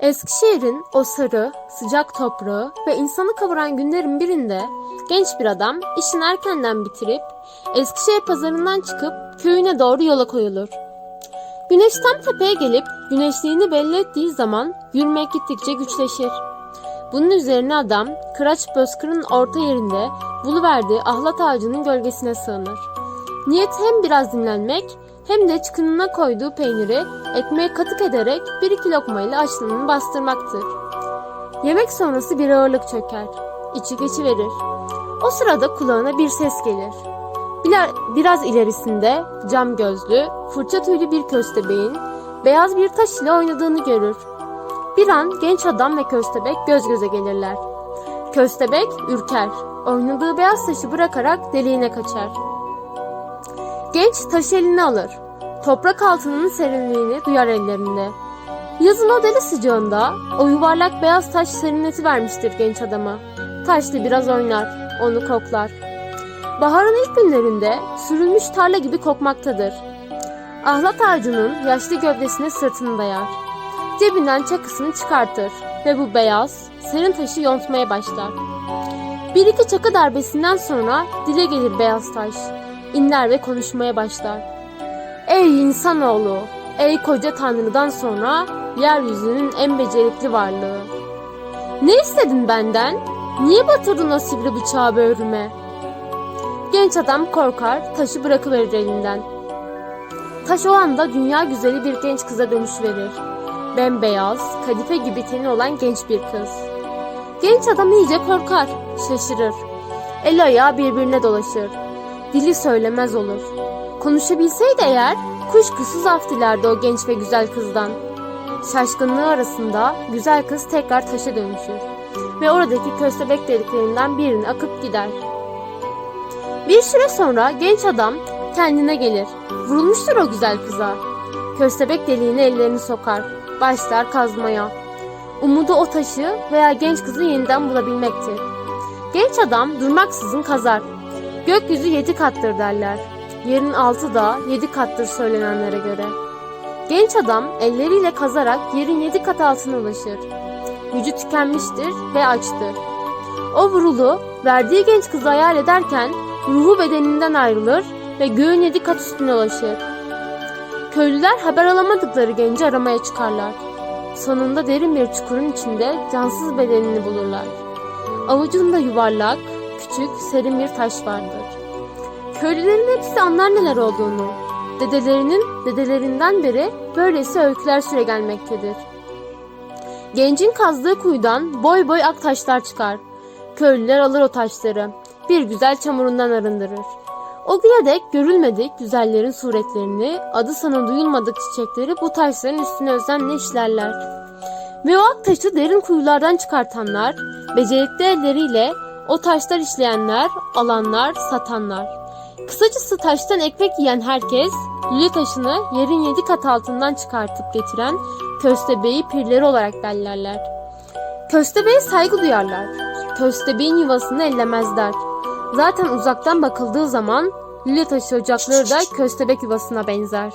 Eskişehir'in o sarı, sıcak toprağı ve insanı kavuran günlerin birinde genç bir adam işini erkenden bitirip Eskişehir pazarından çıkıp köyüne doğru yola koyulur. Güneş tam tepeye gelip güneşliğini belli ettiği zaman yürümek gittikçe güçleşir. Bunun üzerine adam Kıraç Bozkır'ın orta yerinde buluverdiği ahlat ağacının gölgesine sığınır. Niyet hem biraz dinlenmek hem de çıkınına koyduğu peyniri ekmeğe katık ederek bir iki lokmayla açlığını bastırmaktır. Yemek sonrası bir ağırlık çöker. İçi geçiverir. O sırada kulağına bir ses gelir. Biraz ilerisinde cam gözlü, fırça tüylü bir köstebeğin beyaz bir taş ile oynadığını görür. Bir an genç adam ve köstebek göz göze gelirler. Köstebek ürker. Oynadığı beyaz taşı bırakarak deliğine kaçar. Genç taşı eline alır. Toprak altının serinliğini duyar ellerinde. Yazın o deli sıcağında o yuvarlak beyaz taş serinleti vermiştir genç adama. Taş da biraz oynar, onu koklar. Baharın ilk günlerinde sürülmüş tarla gibi kokmaktadır. Ahlat ağacının yaşlı gövdesine sırtını dayar. Cebinden çakısını çıkartır ve bu beyaz, serin taşı yontmaya başlar. Bir iki çakı darbesinden sonra dile gelir beyaz taş. İnler ve konuşmaya başlar. Ey insanoğlu, ey koca tanrıdan sonra yeryüzünün en becerikli varlığı. Ne istedin benden? Niye batırdın o sivri bıçağı böğrüme? Genç adam korkar, taşı bırakıverir elinden. Taş o anda dünya güzeli bir genç kıza dönüş verir. Bembeyaz, kadife gibi teni olan genç bir kız. Genç adam iyice korkar, şaşırır. El ayağı birbirine dolaşır. Dili söylemez olur. Konuşabilseydi eğer, kuşkusuz af dilerdi o genç ve güzel kızdan. Şaşkınlığı arasında güzel kız tekrar taşa dönüşür ve oradaki köstebek deliklerinden birini akıp gider. Bir süre sonra genç adam kendine gelir. Vurulmuştur o güzel kıza. Köstebek deliğine ellerini sokar. Başlar kazmaya. Umudu o taşı veya genç kızı yeniden bulabilmektir. Genç adam durmaksızın kazar. Gökyüzü yedi kattır derler. Yerin altı da yedi kattır söylenenlere göre. Genç adam elleriyle kazarak yerin yedi kat altına ulaşır. Gücü tükenmiştir ve açtır. O vurulu verdiği genç kızı hayal ederken ruhu bedeninden ayrılır ve göğün yedi kat üstüne ulaşır. Köylüler haber alamadıkları genci aramaya çıkarlar. Sonunda derin bir çukurun içinde cansız bedenini bulurlar. Avucunda yuvarlak, küçük, serin bir taş vardır. Köylülerin hepsi anlar neler olduğunu. Dedelerinin dedelerinden beri böylesi öyküler süre gelmektedir. Gencin kazdığı kuyudan boy boy ak taşlar çıkar. Köylüler alır o taşları. Bir güzel çamurundan arındırır. O güne dek görülmedik güzellerin suretlerini, adı sana duyulmadık çiçekleri bu taşların üstüne özenle işlerler. Ve o ak taşı derin kuyulardan çıkartanlar, becerikli elleriyle o taşlar işleyenler, alanlar, satanlar. Kısacası taştan ekmek yiyen herkes, lüle taşını yerin yedi kat altından çıkartıp getiren köstebeği pirleri olarak bellerler. Köstebeğe saygı duyarlar. Köstebeğin yuvasını ellemezler. Zaten uzaktan bakıldığı zaman lüle taşı ocakları da köstebek yuvasına benzer.